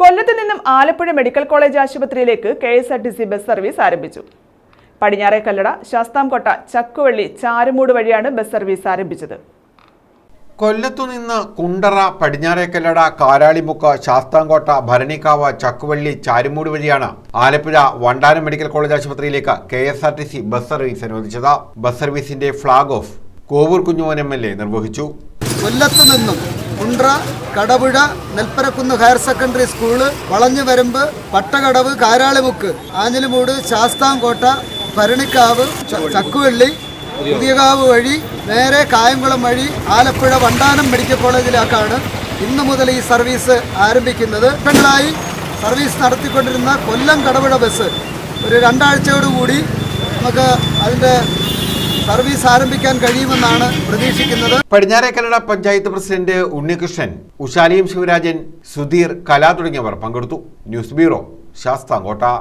കൊല്ലത്ത് നിന്നും Alappuzha medical college ആശുപത്രിയിലേക്ക് K S R T C bus service ആരംഭിച്ചു. പടിഞ്ഞാറേ കല്ലട ശാസ്താംകോട്ട ചക്കുവള്ളി ചാരുമൂട് വഴിയാണ് ബസ് സർവീസ് ആരംഭിച്ചത്. കൊല്ലത്തു കൊല്ലത്തുനിന്ന് കുണ്ടറ പടിഞ്ഞാറേക്കല്ലട കാരാളിമുക്ക് ശാസ്താംകോട്ട ഭരണിക്കാവ് ചക്കുവള്ളി ചാരുമൂട് വഴിയാണ് ആലപ്പുഴ വണ്ടാനം മെഡിക്കൽ കോളേജ് ആശുപത്രിയിലേക്ക് K S R T C bus service അനുവദിച്ചത്. Bus സർവീസിന്റെ flag off Kovoor Kunjumon M L A നിർവഹിച്ചു. കൊല്ലത്തു നിന്നും Kundara Kadapuzha Nelpparakkunnu higher secondary school Valanjuvarambu Pattakadavu Karalimukku Anjilimoodu Sasthamcotta Bharanikkavu Chakkuvally Puthiyakavu വഴി നേരെ കായംകുളം വഴി Alappuzha Vandanam medical കോളേജിലേക്കാണ് ഇന്നു മുതൽ ഈ സർവീസ് ആരംഭിക്കുന്നത്. ഇപ്പങ്ങളായി സർവീസ് നടത്തിക്കൊണ്ടിരുന്ന കൊല്ലം കടപുഴ ബസ് ഒരു രണ്ടാഴ്ചയോടുകൂടി നമുക്ക് അതിന്റെ സർവീസ് ആരംഭിക്കാൻ കഴിയുമെന്നാണ് പ്രതീക്ഷിക്കുന്നത്. പടിഞ്ഞാറേക്കല്ലട പഞ്ചായത്ത് പ്രസിഡന്റ് ഉണ്ണികൃഷ്ണൻ ഉഷാലിയും ശിവരാജൻ സുധീർ കല തുടങ്ങിയവർ പങ്കെടുത്തു. News bureau Sasthamcotta.